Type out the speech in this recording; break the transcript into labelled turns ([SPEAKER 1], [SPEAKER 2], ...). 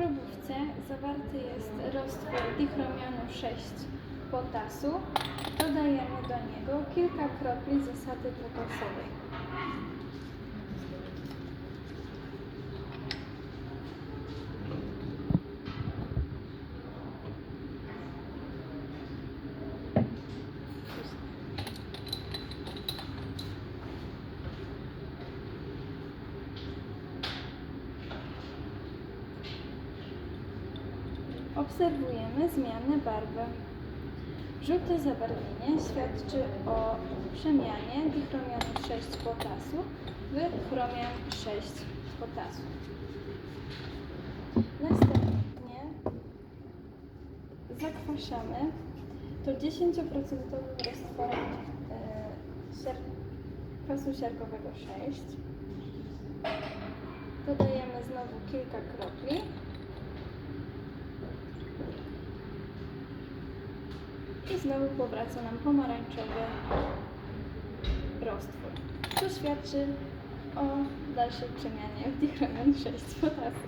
[SPEAKER 1] probówce zawarty jest roztwór dichromianu 6 potasu. Dodajemy do niego kilka kropli zasady potasowej. Obserwujemy zmianę barwy. Żółte zabarwienie świadczy o przemianie dichromianu 6 potasu w chromian 6 potasu. Następnie zakwaszamy to 10% roztworem e, kwasu siarkowego 6. Dodajemy znowu kilka kropli. I znowu powraca nam pomarańczowy roztwór, co świadczy o dalszej przemianie w dichromian 6 potasu.